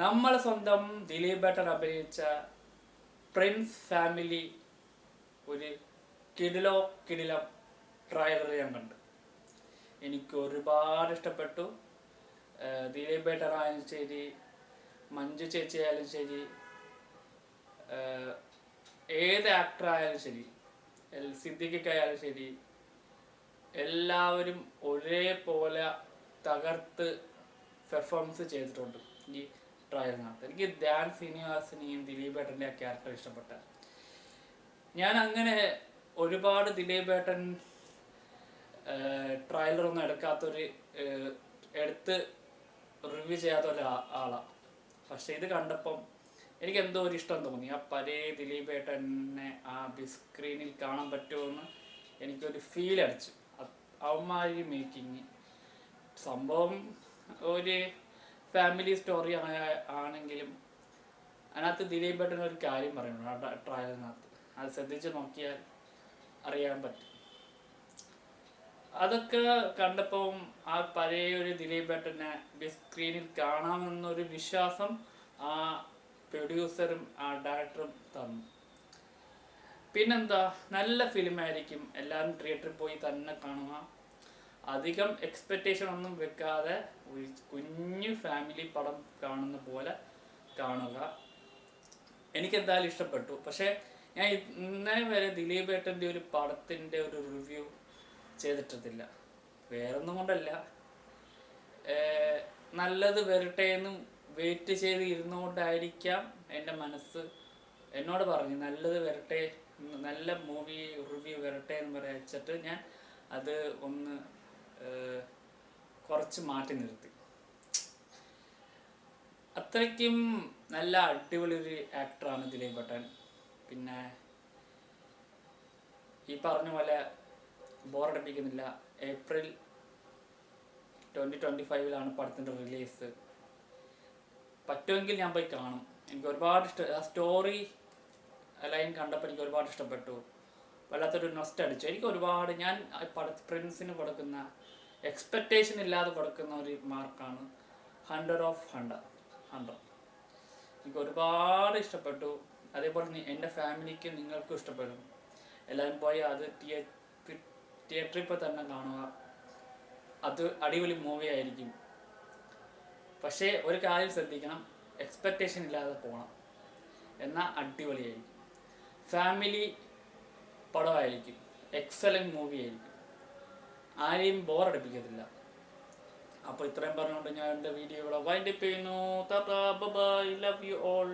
നമ്മളെ സ്വന്തം ദിലീപ് ഏട്ടൻ അഭിനയിച്ച പ്രിൻസ് ഫാമിലി ഒരു കിടിലോ കിടിലം ട്രയലർ ഞാൻ കണ്ടു. എനിക്ക് ഒരുപാട് ഇഷ്ടപ്പെട്ടു. ദിലീപേട്ടൻ ആയാലും ശരി മഞ്ജു ചേച്ചി ആയാലും ശരി ഏത് ആക്ടർ ആയാലും ശരി സിദ്ദിഖിക്കായാലും ശരി എല്ലാവരും ഒരേപോലെ തകർത്ത് പെർഫോമൻസ് ചെയ്തിട്ടുണ്ട്. ഈ ട്രയലിനകത്ത് എനിക്ക് ധ്യാൻ ശ്രീനിവാസിനെയും ദിലീപ് ഏട്ടന്റെ ആ ക്യാരക്ടർ ഇഷ്ടപ്പെട്ട. ഞാൻ അങ്ങനെ ഒരുപാട് ദിലീപ് ഏട്ടൻ ട്രയലറൊന്നും എടുക്കാത്തൊരു എടുത്ത് റിവ്യൂ ചെയ്യാത്ത ഒരു ആളാണ് ആളാ. പക്ഷെ ഇത് കണ്ടപ്പം എനിക്ക് എന്തോ ഒരു ഇഷ്ടം തോന്നി. ആ പരേ ദിലീപ് ഏട്ടനെ ആ ബിഗ് സ്ക്രീനിൽ കാണാൻ പറ്റുമെന്ന് എനിക്കൊരു ഫീൽ അടിച്ചു. അവന്മാരി മേക്കിങ് സംഭവം ഒരു ഫാമിലി സ്റ്റോറി ആണെങ്കിലും അതിനകത്ത് ദിലീപ് ഭട്ടൻ ഒരു കാര്യം പറയുന്നു ആ ട്രയലിനകത്ത്. അത് ശ്രദ്ധിച്ച് നോക്കിയാൽ അറിയാൻ പറ്റും. അതൊക്കെ കണ്ടപ്പോൾ ആ പഴയ ഒരു ദിലീപേട്ടനെ ബിഗ് സ്ക്രീനിൽ കാണാമെന്നൊരു വിശ്വാസം ആ പ്രൊഡ്യൂസറും ആ ഡയറക്ടറും തന്നു. പിന്നെന്താ? നല്ല ഫിലിമായിരിക്കും എല്ലാവരും തിയേറ്ററിൽ പോയി തന്നെ കാണുക. അധികം എക്സ്പെക്റ്റേഷൻ ഒന്നും വെക്കാതെ ഒരു കുഞ്ഞു ഫാമിലി പടം കാണുന്ന പോലെ കാണുക. എനിക്ക് എന്തായാലും ഇഷ്ടപ്പെട്ടു. പക്ഷേ ഞാൻ ഇന്നേ വരെ ദിലീപ് ഏട്ടന്റെ ഒരു പടത്തിന്റെ ഒരു റിവ്യൂ ചെയ്തിട്ടില്ല വേറൊന്നും കൊണ്ടല്ല. നല്ലത് വരട്ടെ എന്നും വെയിറ്റ് ചെയ്ത് ഇരുന്നുകൊണ്ടായിരിക്കാം എന്റെ മനസ്സ് എന്നോട് പറഞ്ഞു നല്ലത് വരട്ടെ നല്ല മൂവി റിവ്യൂ വരട്ടെ എന്ന് പറയിച്ചിട്ട് ഞാൻ അത് ഒന്ന് കുറച്ച് മാറ്റി നിർത്തി. അത്രയ്ക്കും നല്ല അടിപൊളി ഒരു ആക്ടറാണ് ദിലീപ് ഭട്ടൻ. പിന്നെ ഈ പറഞ്ഞ പോലെ ബോറടിപ്പിക്കുന്നില്ല ഏപ്രിൽ ട്വന്റി ട്വന്റി ഫൈവിലാണ് പടത്തിന്റെ റിലീസ് പറ്റുമെങ്കിൽ ഞാൻ പോയി കാണും. എനിക്ക് ഒരുപാട് ഇഷ്ടം ആ സ്റ്റോറി ലൈൻ കണ്ടപ്പോൾ എനിക്ക് ഒരുപാട് ഇഷ്ടപ്പെട്ടു. വല്ലാത്തൊരു നൊസ്റ്റ് അടിച്ചു. എനിക്ക് ഒരുപാട് ഞാൻ പട പ്രിൻസിന് കൊടുക്കുന്ന എക്സ്പെക്റ്റേഷൻ ഇല്ലാതെ കൊടുക്കുന്ന ഒരു മാർക്കാണ് ഹൺഡ്രഡ് ഓഫ് ഹൺഡ്രഡ് ഹൺഡ്രഡ് എനിക്ക് ഒരുപാട് ഇഷ്ടപ്പെട്ടു. അതേപോലെ എന്റെ ഫാമിലിക്ക് നിങ്ങൾക്കും ഇഷ്ടപ്പെടും. എല്ലാവരും പോയി അത് തിയേറ്ററിൽ ഇപ്പോൾ തന്നെ കാണുക. അത് അടിപൊളി മൂവി ആയിരിക്കും. പക്ഷേ ഒരു കാര്യം ശ്രദ്ധിക്കണം. എക്സ്പെക്റ്റേഷൻ ഇല്ലാതെ പോകണം എന്നാൽ അടിപൊളിയായിരിക്കും. ഫാമിലി പടമായിരിക്കും. എക്സലന്റ് മൂവി ആയിരിക്കും. ആരെയും ബോറടിപ്പിക്കത്തില്ല അപ്പോൾ ഇത്രയും പറഞ്ഞുകൊണ്ട് ഞാൻ എന്റെ വീഡിയോ ഇവിടെ വൈൻഡപ്പ് ചെയ്യുന്നു. By love you all